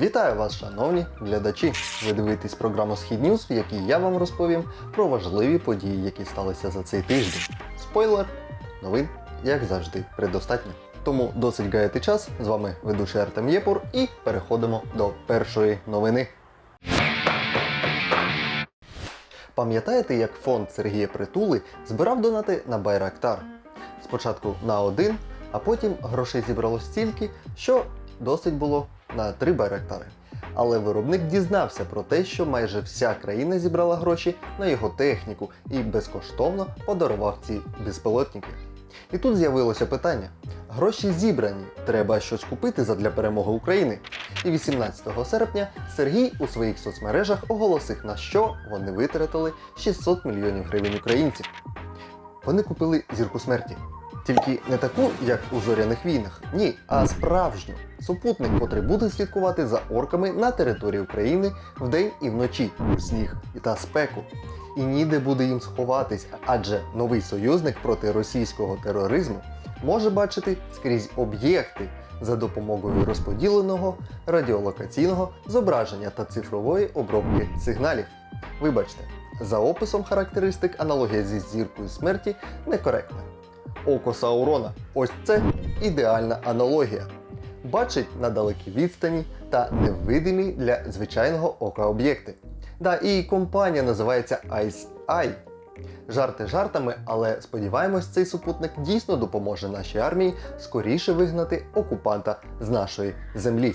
Вітаю вас, шановні глядачі! Ви дивитесь програму Схід в якій я вам розповім про важливі події, які сталися за цей тиждень. Спойлер, новин, як завжди, предостатньо. Тому досить гаяти час. З вами ведучий Артем Єпур і переходимо до першої новини. Пам'ятаєте, як фонд Сергія Притули збирав донати на Байрактар? Спочатку на один, а потім грошей зібралось стільки, що досить було на три Байрактари. Але виробник дізнався про те, що майже вся країна зібрала гроші на його техніку і безкоштовно подарував ці безпілотники. І тут з'явилося питання: гроші зібрані, треба щось купити задля перемоги України. І 18 серпня Сергій у своїх соцмережах оголосив, на що вони витратили 600 мільйонів гривень українців. Вони купили зірку смерті. Тільки не таку, як у зоряних війнах, ні, а справжню супутник, котрий буде слідкувати за орками на території України вдень і вночі, у сніг та спеку. І ніде буде їм сховатись, адже новий союзник проти російського тероризму може бачити скрізь об'єкти за допомогою розподіленого радіолокаційного зображення та цифрової обробки сигналів. Вибачте, за описом характеристик аналогія зі зіркою смерті некоректна. Око Саурона ось це ідеальна аналогія. Бачить на далекій відстані та невидимі для звичайного ока об'єкти. Да, і компанія називається Ice Eye. Жарти жартами, але сподіваємось, цей супутник дійсно допоможе нашій армії скоріше вигнати окупанта з нашої землі.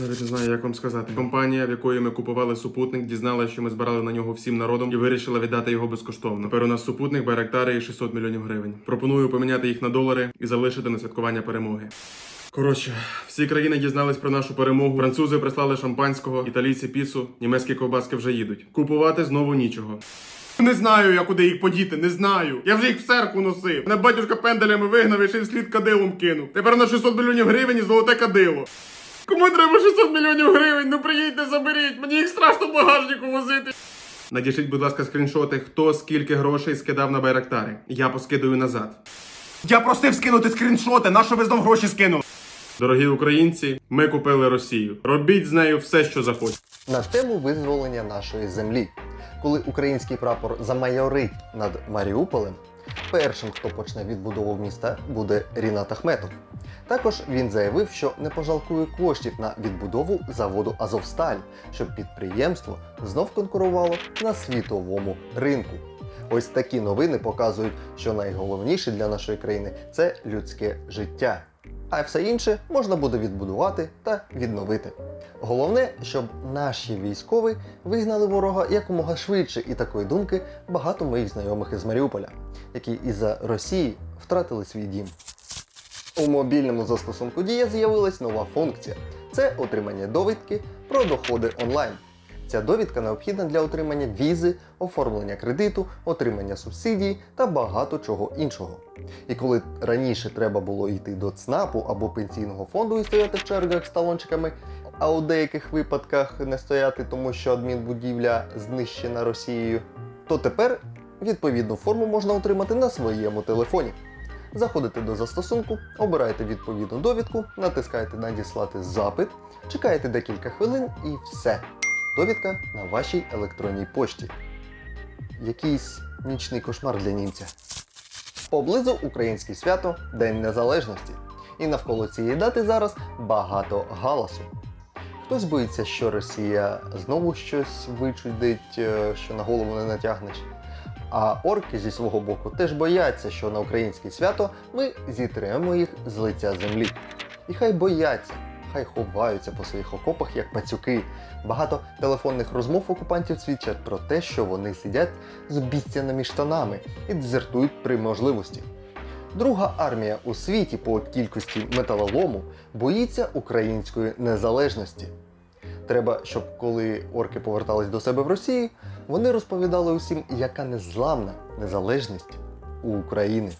Навіть не знаю, як вам сказати. Компанія, в якої ми купували супутник, дізналася, що ми збирали на нього всім народом і вирішила віддати його безкоштовно. Тепер у нас супутник Байрактари і 600 мільйонів гривень. Пропоную поміняти їх на долари і залишити на святкування перемоги. Коротше, всі країни дізнались про нашу перемогу. Французи прислали шампанського, італійці пісу, німецькі ковбаски вже їдуть. Купувати знову нічого. Не знаю я, куди їх подіти, не знаю. Я вже їх в церкву носив. Мене батюшка пенделями вигнав і ще й вслід кадилом кинув. Тепер на 600 мільйонів гривень і золоте кадило. Кому треба 600 мільйонів гривень? Ну приїдьте, заберіть. Мені їх страшно в багажнику возити. Надішліть, будь ласка, скріншоти, хто скільки грошей скидав на байрактари. Я поскидаю назад. Я просив скинути скріншоти, на що ви знов гроші скинули? Дорогі українці, ми купили Росію. Робіть з нею все, що захочете. на тему визволення нашої землі. Коли український прапор замайорить над Маріуполем, першим, хто почне відбудову міста, буде Рінат Ахметов. Також він заявив, що не пожалкує коштів на відбудову заводу Азовсталь, щоб підприємство знов конкурувало на світовому ринку. Ось такі новини показують, що найголовніше для нашої країни це людське життя. А все інше можна буде відбудувати та відновити. Головне, щоб наші військові вигнали ворога якомога швидше, і такої думки багато моїх знайомих із Маріуполя, які із-за Росії втратили свій дім. У мобільному застосунку Дія з'явилась нова функція це отримання довідки про доходи онлайн. Ця довідка необхідна для отримання візи, оформлення кредиту, отримання субсидій та багато чого іншого. І коли раніше треба було йти до ЦНАПу або пенсійного фонду і стояти в чергах з талончиками, а у деяких випадках не стояти, тому що адмінбудівля знищена Росією, то тепер відповідну форму можна отримати на своєму телефоні. Заходите до застосунку, обираєте відповідну довідку, натискаєте Надіслати запит, чекаєте декілька хвилин і все. Довідка на вашій електронній пошті. Якийсь нічний кошмар для німця. Поблизу українське свято День Незалежності. І навколо цієї дати зараз багато галасу. Хтось боїться, що Росія знову щось вичудить, е, що на голову не натягнеш. А орки зі свого боку теж бояться, що на українське свято ми зітремо їх з лиця землі. І хай бояться, хай ховаються по своїх окопах як пацюки. Багато телефонних розмов окупантів свідчать про те, що вони сидять з обіцяними штанами і дезертують при можливості. Друга армія у світі по кількості металолому боїться української незалежності. Треба, щоб коли орки повертались до себе в Росії, вони розповідали усім, яка незламна незалежність у України.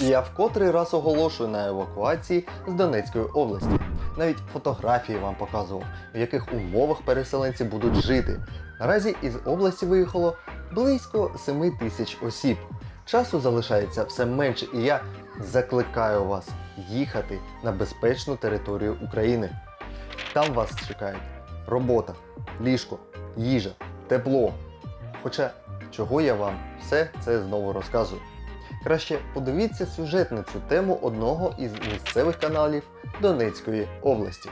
Я вкотрий раз оголошую на евакуації з Донецької області. Навіть фотографії вам показував, в яких умовах переселенці будуть жити. Наразі із області виїхало близько 7 тисяч осіб. Часу залишається все менше, і я закликаю вас їхати на безпечну територію України. Там вас чекають робота, ліжко, їжа, тепло. Хоча чого я вам все це знову розказую. Краще подивіться сюжет на цю тему одного із місцевих каналів Донецької області.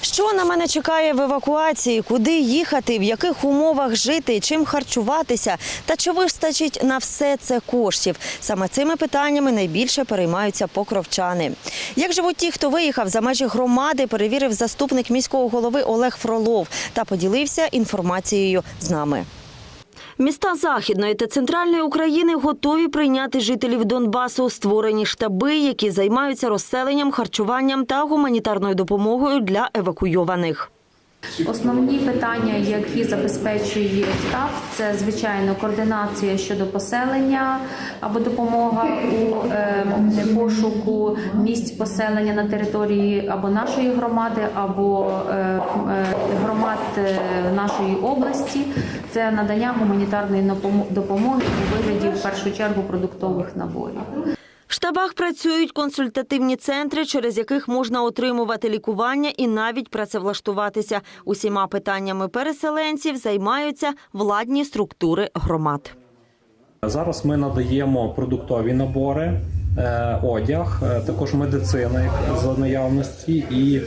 Що на мене чекає в евакуації? Куди їхати? В яких умовах жити? Чим харчуватися? Та чи вистачить на все це коштів? Саме цими питаннями найбільше переймаються покровчани. Як живуть ті, хто виїхав за межі громади, перевірив заступник міського голови Олег Фролов та поділився інформацією з нами. Міста Західної та центральної України готові прийняти жителів Донбасу. Створені штаби, які займаються розселенням, харчуванням та гуманітарною допомогою для евакуйованих. Основні питання, які забезпечує штаб, це звичайно координація щодо поселення або допомога у е, пошуку місць поселення на території або нашої громади, або е, е, громад е, нашої області. Це надання гуманітарної допомоги у вигляді в першу чергу продуктових наборів. В штабах працюють консультативні центри, через яких можна отримувати лікування і навіть працевлаштуватися. Усіма питаннями переселенців займаються владні структури громад. Зараз ми надаємо продуктові набори, одяг, е, також медицина за наявності, і е,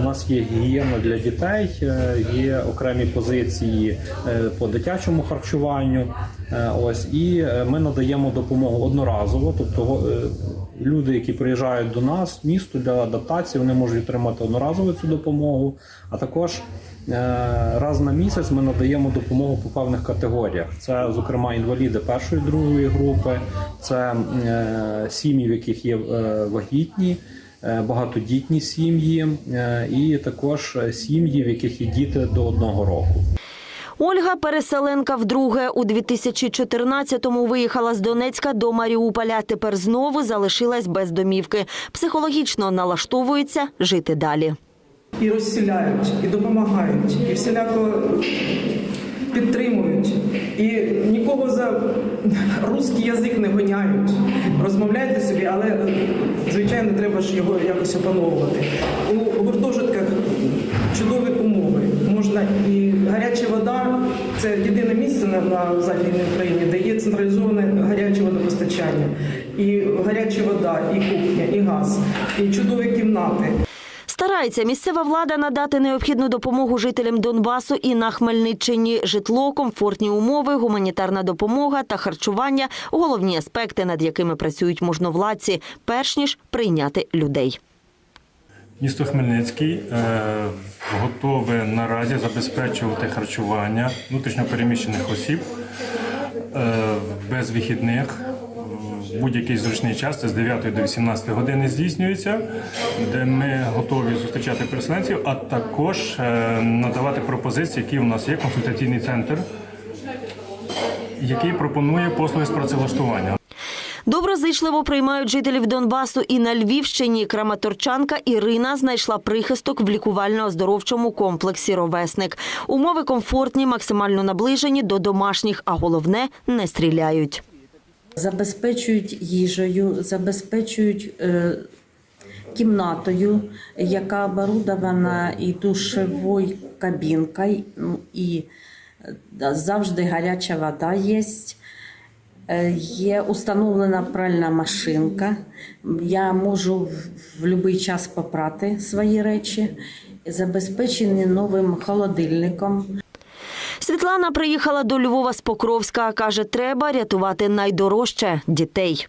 в нас є гігієна для дітей, е, є окремі позиції е, по дитячому харчуванню. Е, Ось і е, ми надаємо допомогу одноразово, тобто е, люди, які приїжджають до нас місто для адаптації, вони можуть отримати одноразово цю допомогу, а також Е, Раз на місяць ми надаємо допомогу по певних категоріях. Це, зокрема, інваліди першої другої групи, це е, сім'ї, в яких є е, вагітні, е, багатодітні сім'ї, е, і також е, сім'ї, в яких є діти до одного року. Ольга переселенка вдруге у 2014-му виїхала з Донецька до Маріуполя. Тепер знову залишилась без домівки. Психологічно налаштовується жити далі. І розсіляють, і допомагають, і всіляко підтримують. І нікого за русський язик не гоняють. Розмовляйте собі, але звичайно треба ж його якось опановувати. У гуртожитках чудові умови. Можна і гаряча вода це єдине місце на, на Західній Україні, де є централізоване гаряче водопостачання, і гаряча вода, і кухня, і газ, і чудові кімнати. Старається місцева влада надати необхідну допомогу жителям Донбасу і на Хмельниччині. Житло, комфортні умови, гуманітарна допомога та харчування – головні аспекти, над якими працюють можновладці, перш ніж прийняти людей. Місто Хмельницький е, готове наразі забезпечувати харчування внутрішньопереміщених осіб е, без вихідних. Будь-який зручний час, це з 9 до 18 години здійснюється, де ми готові зустрічати переселенців, а також е, надавати пропозиції, які у нас є консультаційний центр, який пропонує послуги з працевлаштування. Доброзичливо приймають жителів Донбасу і на Львівщині. Краматорчанка Ірина знайшла прихисток в лікувально-оздоровчому комплексі «Ровесник». Умови комфортні, максимально наближені до домашніх, а головне – не стріляють. Забезпечують їжею, забезпечують е, кімнатою, яка оборудована і душевою кабінкою, ну, і е, завжди гаряча вода є. Е, Є установлена пральна машинка. Я можу в будь-який час попрати свої речі, забезпечені новим холодильником. Світлана приїхала до Львова з Покровська. Каже, треба рятувати найдорожче – дітей.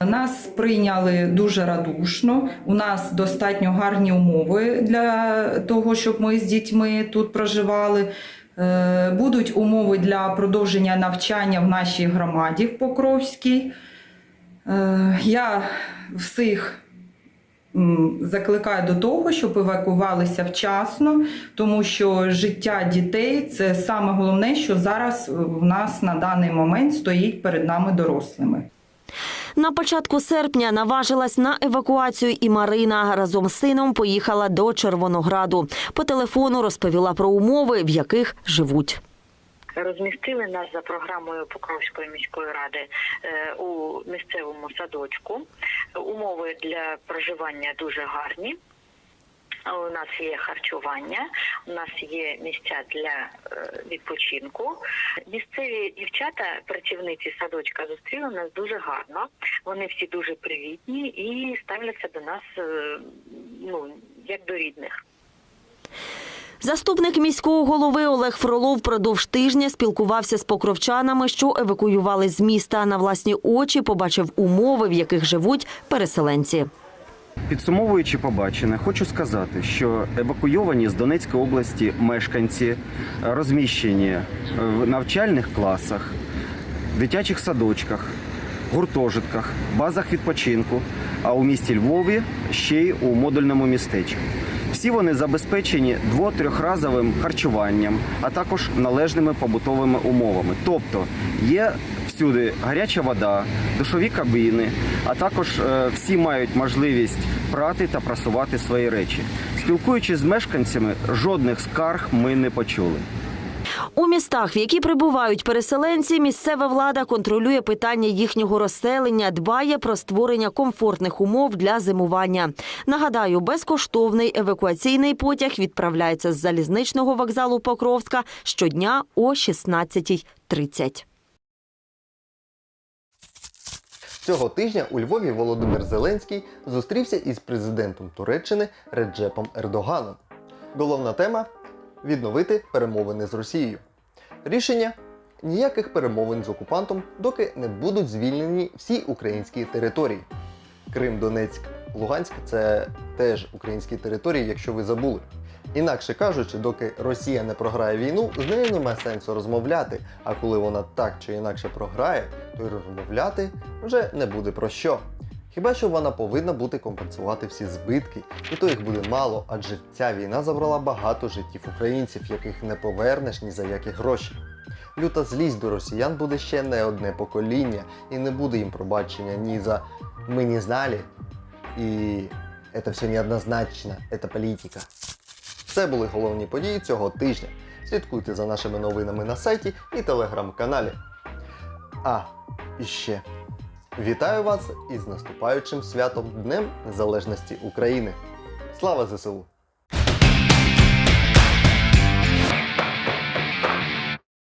Нас прийняли дуже радушно. У нас достатньо гарні умови для того, щоб ми з дітьми тут проживали. Е, Будуть умови для продовження навчання в нашій громаді в Покровській. Е, Я всіх закликаю до того, щоб евакувалися вчасно, тому що життя дітей це саме головне, що зараз в нас на даний момент стоїть перед нами дорослими. На початку серпня наважилась на евакуацію і Марина. Разом з сином поїхала до Червонограду. По телефону розповіла про умови, в яких живуть. Розмістили нас за програмою Покровської міської ради е, у місцевому садочку. Умови для проживання дуже гарні. У нас є харчування, у нас є місця для е, відпочинку. Місцеві дівчата, працівниці садочка, зустріли нас дуже гарно. Вони всі дуже привітні і ставляться до нас е, ну як до рідних. Заступник міського голови Олег Фролов впродовж тижня спілкувався з покровчанами, що евакуювали з міста. На власні очі побачив умови, в яких живуть переселенці. Підсумовуючи побачене, хочу сказати, що евакуйовані з Донецької області мешканці розміщені в навчальних класах, дитячих садочках, гуртожитках, базах відпочинку, а у місті Львові ще й у модульному містечку. Всі вони забезпечені дво-трьохразовим харчуванням, а також належними побутовими умовами. Тобто є всюди гаряча вода, душові кабіни, а також е, всі мають можливість прати та прасувати свої речі. Спілкуючись з мешканцями, жодних скарг ми не почули. У містах, в які прибувають переселенці, місцева влада контролює питання їхнього розселення, дбає про створення комфортних умов для зимування. Нагадаю, безкоштовний евакуаційний потяг відправляється з залізничного вокзалу Покровська щодня о 16.30. Цього тижня у Львові Володимир Зеленський зустрівся із президентом Туреччини Реджепом Ердоганом. Головна тема відновити перемовини з Росією. Рішення ніяких перемовин з окупантом, доки не будуть звільнені всі українські території. Крим, Донецьк, Луганськ це теж українські території, якщо ви забули. Інакше кажучи, доки Росія не програє війну, з нею немає сенсу розмовляти. А коли вона так чи інакше програє, то й розмовляти вже не буде про що. Хіба що вона повинна буде компенсувати всі збитки, і то їх буде мало, адже ця війна забрала багато життів українців, яких не повернеш ні за які гроші. Люта злість до росіян буде ще не одне покоління, і не буде їм пробачення ні за ми не знали, і це все неоднозначно, це політика. Це були головні події цього тижня. Слідкуйте за нашими новинами на сайті і телеграм-каналі. А, і ще. Вітаю вас із наступаючим святом Днем Незалежності України. Слава ЗСУ!